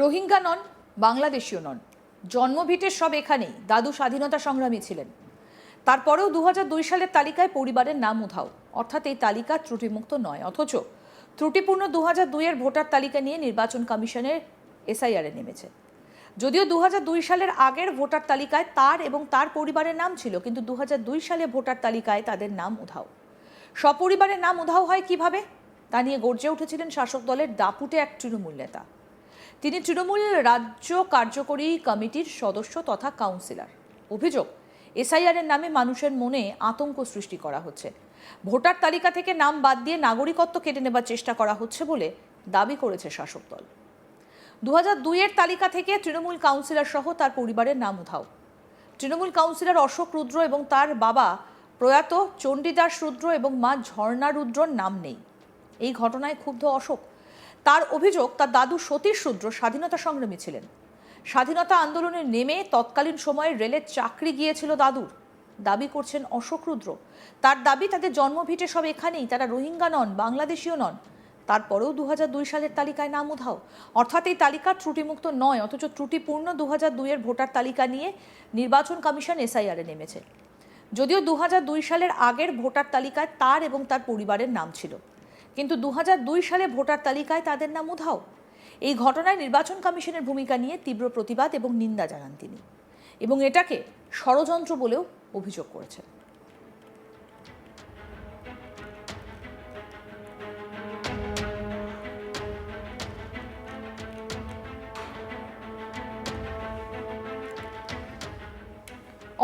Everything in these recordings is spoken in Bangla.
রোহিঙ্গা নন বাংলাদেশীয় নন। জন্মভিটের সব এখানেই, দাদু স্বাধীনতা সংগ্রামী ছিলেন। তারপরেও দু দুই সালের তালিকায় পরিবারের নাম উধাও। অর্থাৎ এই তালিকা ত্রুটিমুক্ত নয়, অথচ ত্রুটিপূর্ণ দু হাজার দুইয়ের ভোটার তালিকা নিয়ে নির্বাচন কমিশনের এসআইআরে নেমেছে। যদিও দু দুই সালের আগের ভোটার তালিকায় তার এবং তার পরিবারের নাম ছিল, কিন্তু দু দুই সালে ভোটার তালিকায় তাদের নাম উধাও। সপরিবারের নাম উধাও হয় কীভাবে? তা নিয়ে গর্জে উঠেছিলেন শাসক দলের দাপুটে এক তৃণমূল নেতা। তিনি তৃণমূল রাজ্য কার্যকরী কমিটির সদস্য তথা কাউন্সিলর। অভিযোগ এসআইআরের নামে মানুষের মনে আতঙ্ক সৃষ্টি করা হচ্ছে। ভোটার তালিকা থেকে নাম বাদ দিয়ে নাগরিকত্ব কেটে নেবার চেষ্টা করা হচ্ছে বলে দাবি করেছে শাসক দল। দু হাজার দুইয়ের তালিকা থেকে তৃণমূল কাউন্সিলর সহ তার পরিবারের নাম উধাও। তৃণমূল কাউন্সিলর অশোক রুদ্র এবং তার বাবা প্রয়াত চণ্ডীদাস রুদ্র এবং মা ঝর্ণা রুদ্রর নাম নেই। এই ঘটনায় ক্ষুব্ধ অশোক তার অভিযোগ, তার দাদু সতীশ রুদ্র স্বাধীনতা সংগ্রামী ছিলেন। স্বাধীনতা আন্দোলনে নেমে তৎকালীন সময়ে রেলের চাকরি গিয়েছিল দাদুর। দাবি করছেন অশোক রুদ্র। তার দাবি, তাদের জন্মভিটে সব এখানেই, তারা রোহিঙ্গা নন বাংলাদেশীয় নন। তারপরেও দু দুই সালের তালিকায় নাম উধাও। অর্থাৎ এই তালিকা ত্রুটিমুক্ত নয়, অথচ ত্রুটিপূর্ণ দু হাজার দুইয়ের ভোটার তালিকা নিয়ে নির্বাচন কমিশন এসআইআরে নেমেছে। যদিও দু সালের আগের ভোটার তালিকায় তার এবং তার পরিবারের নাম ছিল। কিন্তু দু সালে ভোটার তালিকায় তাদের নাম উধাও। এই ঘটনায় নির্বাচন কমিশনের ভূমিকা নিয়ে তীব্র প্রতিবাদ এবং নিন্দা জানান তিনি এবং এটাকে ষড়যন্ত্র বলেও অভিযোগ করেছেন।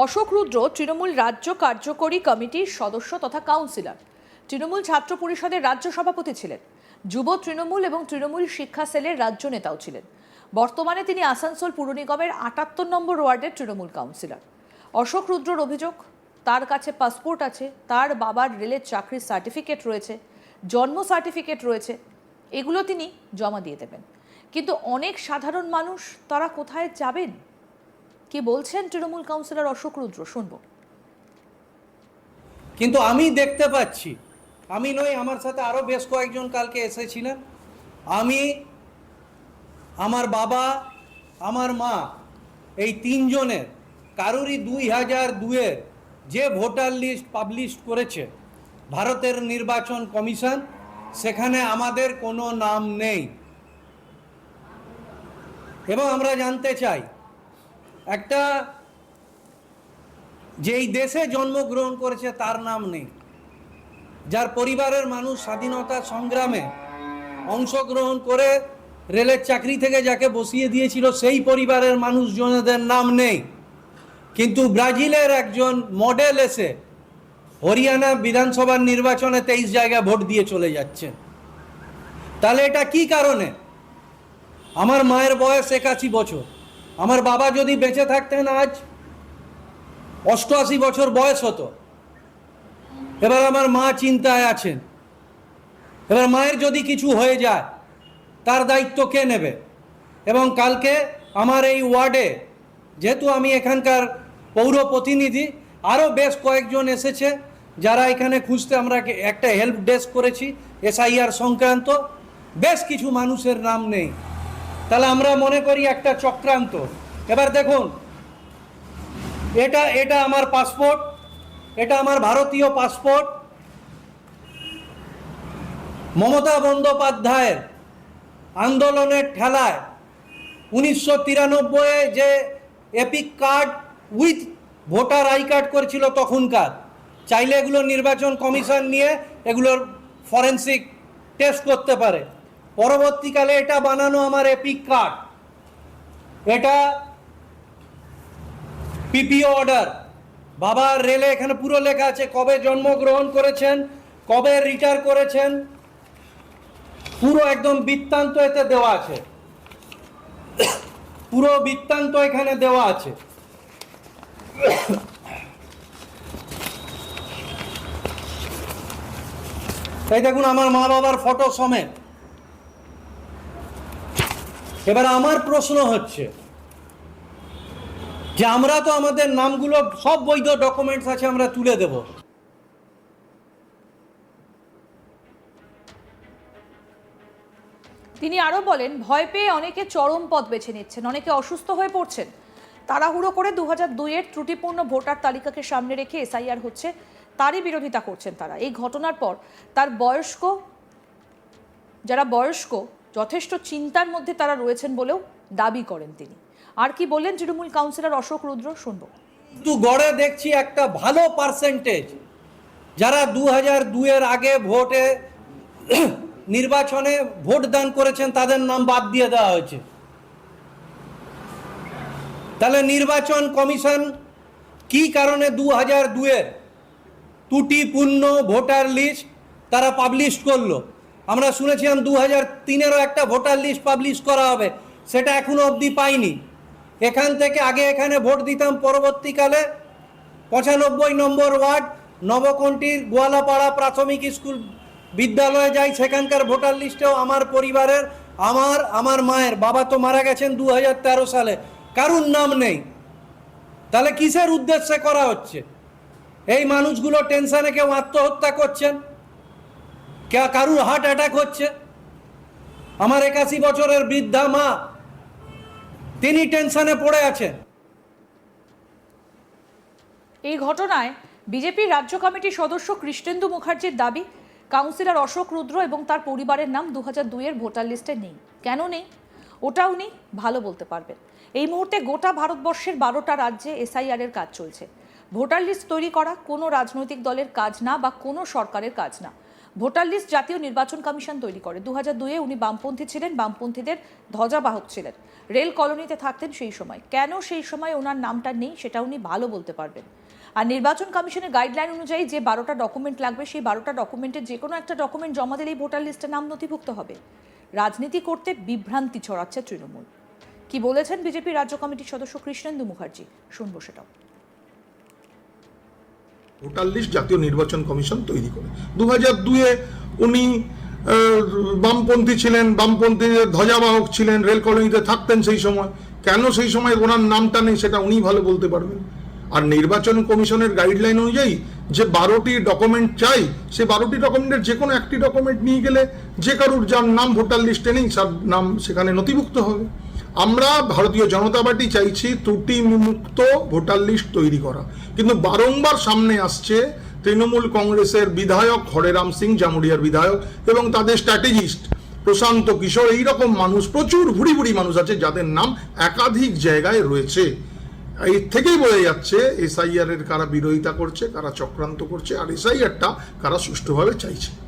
অশোক রুদ্র তৃণমূল রাজ্য কার্যকরী কমিটির সদস্য তথা কাউন্সিলর। তৃণমূল ছাত্র পরিষদের রাজ্য সভাপতি ছিলেন। যুব তৃণমূল এবং তৃণমূল শিক্ষা সেলের রাজ্য নেতাও ছিলেন। বর্তমানে তিনি আসানসোল পুর নিগমের আটাত্তর নম্বর ওয়ার্ডের তৃণমূল কাউন্সিলর। অশোক রুদ্রর অভিযোগ, তার কাছে পাসপোর্ট আছে, তার বাবার রেলের চাকরির সার্টিফিকেট রয়েছে, জন্ম সার্টিফিকেট রয়েছে, এগুলো তিনি জমা দিয়ে দেবেন। কিন্তু অনেক সাধারণ মানুষ, তারা কোথায় যাবেন? কি বলছেন তৃণমূল কাউন্সিলর অশোক রুদ্র? শুনব। কিন্তু আমি দেখতে পাচ্ছি আমি নই, আমার সাথে আরও বেশ কয়েকজন কালকে এসেছিলেন। আমি, আমার বাবা, আমার মা, এই তিনজনের কারোরই দুই হাজার দুয়ের যে ভোটার লিস্ট পাবলিশ করেছে, ভারতের নির্বাচন কমিশন, সেখানে আমাদের কোনো নাম নেই। এবং আমরা জানতে চাই, একটা যেই দেশে জন্মগ্রহণ করেছে তার নাম নেই। যার পরিবারের মানুষ স্বাধীনতা সংগ্রামে অংশগ্রহণ করে রেলের চাকরি থেকে যাকে বসিয়ে দিয়েছিল, সেই পরিবারের মানুষজনদের নাম নেই। কিন্তু ব্রাজিলের একজন মডেল এসে হরিয়ানা বিধানসভার নির্বাচনে তেইশ জায়গায় ভোট দিয়ে চলে যাচ্ছেন। তাহলে এটা কি কারণে? আমার মায়ের বয়স একাশি বছর। আমার বাবা যদি বেঁচে থাকতেন আজ, অষ্টআশি বছর বয়স হতো। এবার আমার মা চিন্তায় আছেন। এবার মায়ের যদি কিছু হয়ে যায়, তার দায়িত্ব কে নেবে? এবং কালকে আমার এই ওয়ার্ডে, যেহেতু আমি এখানকার পৌর প্রতিনিধি আরও বেশ কয়েকজন এসেছে, যারা এখানে খুঁজতে আমরা একটা হেল্প ডেস্ক করেছি এসআইআর সংক্রান্ত। বেশ কিছু মানুষের নাম নেই। তাহলে আমরা মনে করি একটা চক্রান্ত। এবার দেখুন, এটা এটা আমার পাসপোর্ট এটা আমার ভারতীয় পাসপোর্ট। মমতা বন্দ্যোপাধ্যায়ের আন্দোলনের ঠেলায় উনিশশো তিরানব্বইয়ে যে EPIC card with voter I card করেছিল তখনকার, চাইলে এগুলো নির্বাচন কমিশন নিয়ে এগুলোর ফরেন্সিক টেস্ট করতে পারে। পরবর্তীকালে এটা বানানো আমার এপিক কার্ড। এটা পিপিও অর্ডার। বাবার রেলে এখানে পুরো লেখা আছে, কবে জন্মগ্রহণ করেছেন, কবে রিটায়ার করেছেন। পুরো একদম বৃত্তান্ত এতে দেওয়া আছে। পুরো বৃত্তান্ত এখানে দেওয়া আছে। তাই দেখুন, আমার মা বাবার ফটো সমেত। এবার আমার প্রশ্ন হচ্ছে যে আমরা তো আমাদের নামগুলো সব বৈধ ডকুমেন্টস আছে, আমরা তুলে দেব। তিনি আরও বলেন, ভয় পেয়ে অনেকে চরম পথ বেছে নিচ্ছেন, অনেকে অসুস্থ হয়ে পড়ছেন। তাড়াহুড়ো করে দু হাজার দুইয়ের ত্রুটিপূর্ণ ভোটার তালিকাকে সামনে রেখে এসআইআর হচ্ছে, তারই বিরোধিতা করছেন তারা। এই ঘটনার পর তার বয়স্ক, যারা বয়স্ক, যথেষ্ট চিন্তার মধ্যে তারা রয়েছেন বলেও দাবি করেন তিনি। আর কি বললেন তৃণমূল কাউন্সিলর অশোক রুদ্র? শুনব। কিন্তু গড়ে দেখছি একটা ভালো পার্সেন্টেজ যারা দু হাজার দুয়ের আগে ভোটে নির্বাচনে ভোট দান করেছেন, তাদের নাম বাদ দিয়ে দেওয়া হয়েছে। তাহলে নির্বাচন কমিশন কি কারণে দু হাজার দুয়ের ত্রুটিপূর্ণ ভোটার লিস্ট তারা পাবলিশ করল? আমরা শুনেছিলাম দু হাজার তিনেরও একটা ভোটার লিস্ট পাবলিশ করা হবে। সেটা এখনও অবধি পাইনি। এখান থেকে আগে এখানে ভোট দিতাম পরবর্তীকালে পঁচানব্বই নম্বর ওয়ার্ড নবকণ্ঠীর গোয়ালাপাড়া প্রাথমিক স্কুল বিদ্যালয়ে যাই, সেখানকার ভোটার লিস্টেও আমার পরিবারের, আমার আমার মায়ের বাবা তো মারা গেছেন দু হাজার তেরো সালে। কারুর নাম নেই? তাহলে কিসের উদ্দেশ্যে করা হচ্ছে? এই মানুষগুলো টেনশনে কেউ আত্মহত্যা করছেন? কারুর হার্ট অ্যাটাক হচ্ছে? আমার একাশি বছরের বৃদ্ধা মা তিনি টেনশনে পড়ে আছেন। এই ঘটনায় বিজেপির রাজ্য কমিটির সদস্য কৃষ্ণেন্দু মুখার্জির দাবি, কাউন্সিলর অশোক রুদ্র এবং তার পরিবারের নাম দু হাজার দুইয়ের ভোটার লিস্টে নেই। কেন নেই? ওটাও নেই, ভালো বলতে পারবেন। এই মুহূর্তে গোটা ভারতবর্ষের বারোটা রাজ্যে এসআইআর এর কাজ চলছে। ভোটার লিস্ট তৈরি করা কোনো রাজনৈতিক দলের কাজ না বা কোনো সরকারের কাজ না। ভোটার লিস্ট জাতীয় নির্বাচন কমিশন তৈরি করে। দু হাজার দুইয়ে উনি বামপন্থী ছিলেন, বামপন্থীদের ধ্বজাবাহক ছিলেন। রেল কলোনিতে থাকতেন সেই সময়। কেন সেই সময় ওনার নামটা নেই সেটা উনি ভালো বলতে পারবেন। আর নির্বাচন কমিশনের গাইডলাইন অনুযায়ী যে বারোটা ডকুমেন্ট লাগবে, সেই বারোটা ডকুমেন্টের যে কোনো একটা ডকুমেন্ট জমা দিলেই ভোটার লিস্টে নাম নথিভুক্ত হবে। রাজনীতি করতে বিভ্রান্তি ছড়াচ্ছে তৃণমূল। কি বলেছেন বিজেপি রাজ্য কমিটির সদস্য কৃষ্ণেন্দু মুখার্জি? শুনব সেটাও। ভোটার লিস্ট জাতীয় নির্বাচন কমিশন তৈরি করে। দু হাজার দুয়ে উনি বামপন্থী ছিলেন, বামপন্থীদের ধ্বজাবাহক ছিলেন, রেল কলোনিতে থাকতেন সেই সময়। কেন সেই সময় ওনার নামটা নেই সেটা উনি ভালো বলতে পারবেন। আর নির্বাচন কমিশনের গাইডলাইন অনুযায়ী যে বারোটি ডকুমেন্ট চাই, সে বারোটি ডকুমেন্টের যে কোনো একটি ডকুমেন্ট নিয়ে গেলে যে কারুর যার নাম ভোটার লিস্টে নেই তার নাম সেখানে নথিভুক্ত হবে। আমরা ভারতীয় জনতা পার্টি চাইছি ত্রুটি মুক্ত ভোটার লিস্ট তৈরি করা। কিন্তু বারংবার সামনে আসছে তৃণমূল কংগ্রেসের বিধায়ক হরেরাম সিং, জামুরিয়ার বিধায়ক এবং তাদের স্ট্র্যাটেজিস্ট প্রশান্ত কিশোর। এইরকম মানুষ, প্রচুর ভুড়ি ভুড়ি মানুষ আছে যাদের নাম একাধিক জায়গায় রয়েছে। এর থেকেই বোঝা যাচ্ছে এসআইআর এর কারা বিরোধিতা করছে, কারা চক্রান্ত করছে, আর এসআইআরটা কারা সুষ্ঠুভাবে চাইছে।